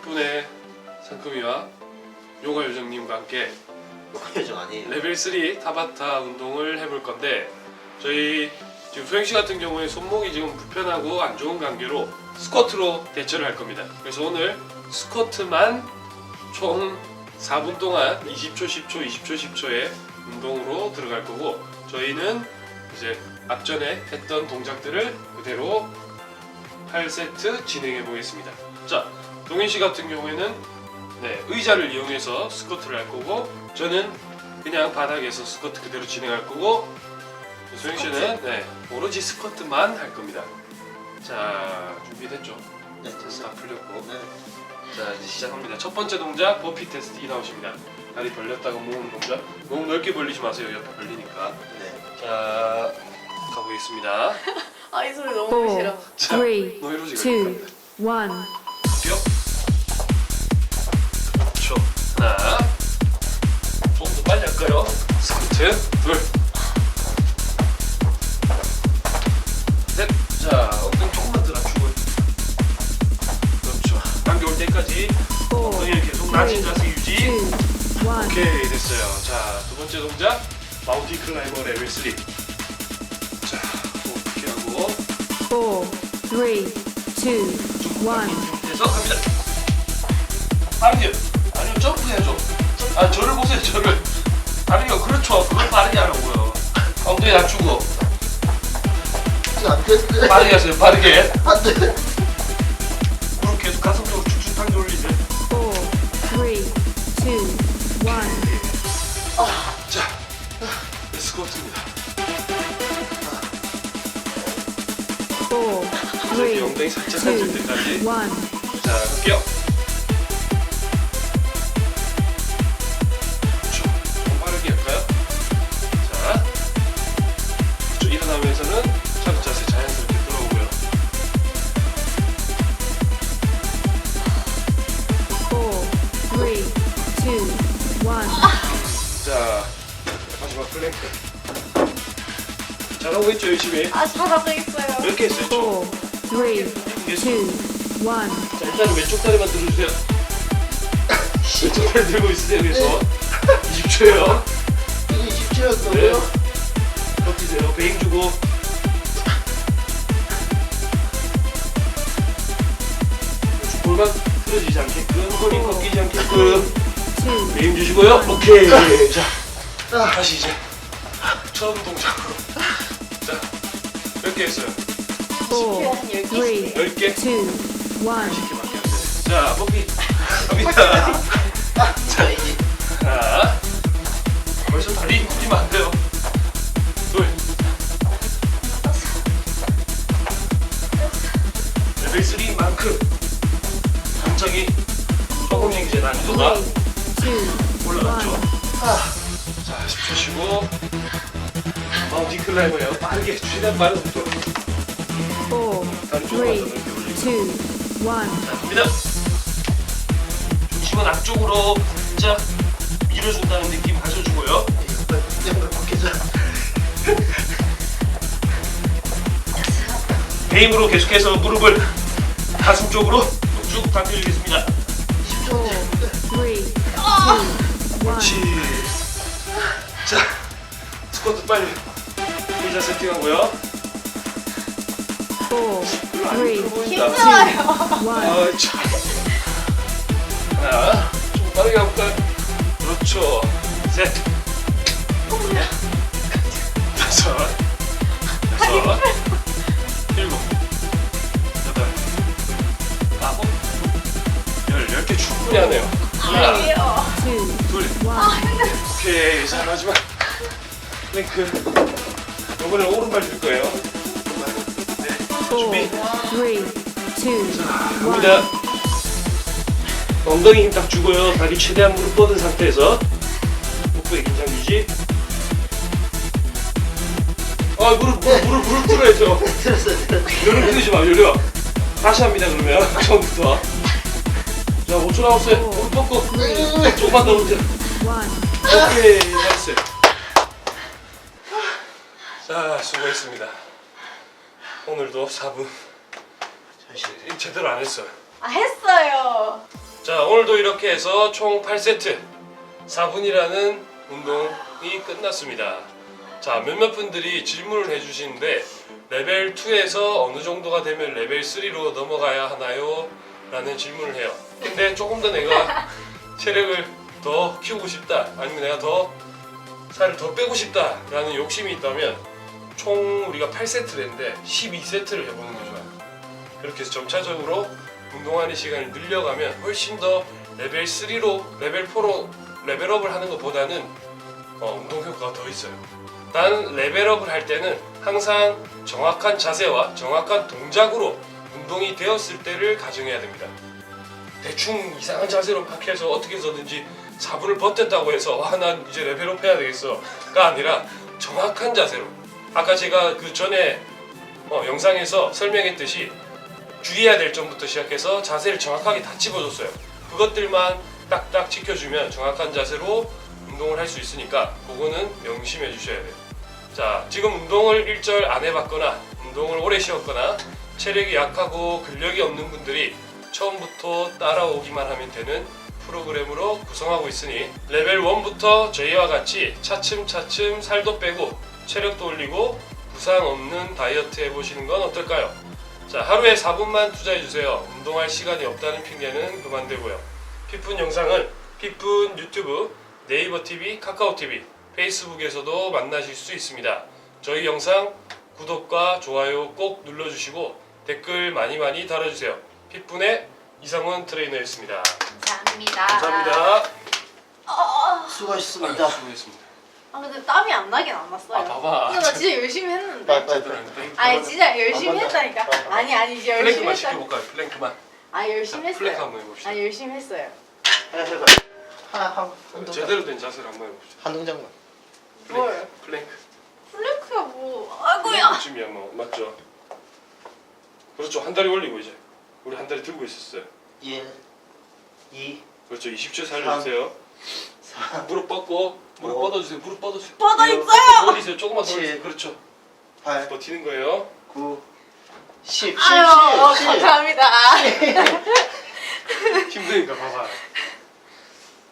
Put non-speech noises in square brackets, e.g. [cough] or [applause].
10분의 상큼이와 요가 요정님과 함께 요즘 아니에요. 레벨 3 타바타 운동을 해볼 건데 저희 지금 소영 씨 같은 경우에 손목이 지금 불편하고 안 좋은 관계로 스쿼트로 대처를 할 겁니다. 그래서 오늘 스쿼트만 총 4분 동안 20초, 10초, 20초, 10초의 운동으로 들어갈 거고 저희는 이제 앞전에 했던 동작들을 그대로 8세트 진행해 보겠습니다. 자, 동현 씨 같은 경우에는 네, 의자를 이용해서 스쿼트를 할 거고 저는 그냥 바닥에서 스쿼트 그대로 진행할 거고 소영 씨는 네, 오로지 스쿼트만 할 겁니다. 자, 준비됐죠? 네, 됐어요. 다 풀렸고. 네. 자, 이제 시작합니다. 첫 번째 동작 버피 테스트 이 나오십니다. 다리 벌렸다가 모으는 동작. 너무 넓게 벌리지 마세요. 옆에 벌리니까. 네. 자, 가보겠습니다. [laughs] 아 이 소리 너무 싫어. 자, three, 노이로지가 two, 할까요? 스쿼트. 둘. 셋. 자, 엉덩이 조금만 더 낮추고. 그렇죠. 감기 올 때까지 엉덩이를 계속 낮은 자세 유지. one. 오케이 됐어요. 자, 두 번째 동작. 마운티 클라이머 레벨 3. 자, 이렇게 하고 Four, three, two, one. 해서 갑니다. 빠르게. 아니요, 점프해야죠. 아, 저를 보세요, 저를. 안 돼. 빠르게 하세요, 빠르게. 안 돼. 무릎 계속 가슴 쪽으로 쭉쭉 당겨 올리세요. Four, three, two, one. 자, 네, 스쿼트입니다. Four, 이제 three, 엉덩이 살짝 앉을 때까지. one. 자, 갈게요. Two, one. 자, 마지막 플랭크. 잘하고 있죠, 열심히. 아 잘하고 있어요. 몇개 했어요, 총? Four, three, two, one. 자, 일단은 왼쪽 다리만 들어주세요. [laughs] 왼쪽 다리 들고 있으세요, 그래서. 20초예요. 이게 20초였어요. 네. 버티세요. 베인 주고. 골반 틀어지지 않게끔, 허리 꺾이지 않게끔. Two, 베인 주시고요. 오케이. 자, 다시 이제 처음 동작으로. 자, 몇 개 했어요? four, 한 10개. three, 10개? two, one. 10개밖에 안 돼. 자, 버피 갑니다. 자, 하나. 벌써 다리 굴리면 안 돼요. 둘. 레벨 3만큼 굉장히 조금씩 이제 난이도가 올라갔죠. 자, 10초 쉬고 마운티 클라이머예요. 빠르게 최대한 빠른 속도로 Four, 다리 조금만 더 three, 넓게 올리고 two, one. 자, 갑니다. 중심은 앞쪽으로 살짝 밀어준다는 느낌 가져주고요. 배임으로 계속해서 무릎을 가슴 쪽으로 쭉 당겨주겠습니다. 10초. One. 그렇지. 자, 스쿼트 빨리 의자 세팅하고요. Four, 별로 안 three, 힘들어 보인다. 힘들어요. one. 아, 참. 하나, 좀 빠르게 가볼까요? 그렇죠. 셋, 다섯, 여섯, 일곱, 여덟, 아홉, 열, 열 개 충분히 하네요. 둘. 오케이. 자, 마지막 랭크. 이번엔 오른발 들 거예요. 네, 준비. 갑니다. 엉덩이 힘 딱 주고요. 다리 최대한 무릎 뻗은 상태에서 복부의 긴장 유지. 아 무릎 무릎 무릎 무릎 들어야죠. 들었어요. 들었어요. 요령 들이지 마 요령. 다시 합니다 그러면 처음부터. 자 5초 남았어요. 무릎 뻗고 조금만 더 오세요. One. 오케이 잘했어요. 자 수고했습니다. 오늘도 4분 잠시. 제대로 안 했어요. 아 했어요. 자 오늘도 이렇게 해서 총 8세트 4분이라는 운동이 끝났습니다. 자 몇몇 분들이 질문을 해주시는데 레벨 2에서 어느 정도가 되면 레벨 3로 넘어가야 하나요? 라는 질문을 해요. 근데 조금 더 내가 체력을 더 키우고 싶다 아니면 내가 더 살을 더 빼고 싶다 라는 욕심이 있다면 총 우리가 8세트를 했는데 12세트를 해보는 게 좋아요. 그렇게 해서 점차적으로 운동하는 시간을 늘려가면 훨씬 더 레벨 3로 레벨 4로 레벨업을 하는 것보다는 어, 운동 효과가 더 있어요. 단 레벨업을 할 때는 항상 정확한 자세와 정확한 동작으로 운동이 되었을 때를 가정해야 됩니다. 대충 이상한 자세로 막 해서 어떻게 해서든지 4분을 버텼다고 해서 와난 이제 레벨업 해야 되겠어가 아니라 정확한 자세로 아까 제가 그 전에 어, 영상에서 설명했듯이 주의해야 될 점부터 시작해서 자세를 정확하게 다 집어줬어요. 그것들만 딱딱 지켜주면 정확한 자세로 운동을 할 수 있으니까 그거는 명심해 주셔야 돼요. 자, 지금 운동을 일절 안 해봤거나 운동을 오래 쉬었거나 체력이 약하고 근력이 없는 분들이 처음부터 따라오기만 하면 되는 프로그램으로 구성하고 있으니 레벨 1부터 저희와 같이 차츰차츰 살도 빼고 체력도 올리고 부상 없는 다이어트 해보시는 건 어떨까요? 자, 하루에 4분만 투자해주세요. 운동할 시간이 없다는 핑계는 그만되고요. 피푼 영상은 피푼 유튜브, 네이버 TV, 카카오 TV, 페이스북에서도 만나실 수 있습니다. 저희 영상 구독과 좋아요 꼭 눌러주시고 댓글 많이 많이 달아주세요. 피푼의 이상원 트레이너였습니다. 감사합니다. 감사합니다. 수고하셨습니다. 수고했습니다. 아 근데 땀이 안 나긴 안 났어요. 아, 봐봐. 근데 나 진짜 열심히 했는데. 아니 진짜 열심히 한. 했다니까. 빨리, 빨리. 아니 아니 이제 열심히 플랭크만 했다. 시켜볼까요? 플랭크만. 아 열심히 자, 플랭크 했어요. 한번 해봅시다. 아 열심히 했어요. 하나 해봐. 하나 한 운동. 제대로 된 자세를 한번 해봅시다. 한 동작만. 뭘? 플랭크. 플랭크야 뭐? 아이고야. 쯤이야 뭐 맞죠? 그렇죠. 한 다리 올리고 이제 우리 한 다리 들고 있었어요. 1, 2, 그렇죠. 20초 살려주세요. 4, 무릎 뻗고 무릎 오. 뻗어주세요. 무릎 뻗어주세요. 뻗어 네, 있어요! 더 올리세요. 조금만 더 칠. 올리세요. 그렇죠. 8, 버티는 거예요. 9, 10, 10, 10, 아유 10. 감사합니다. [laughs] 힘드니까 봐봐.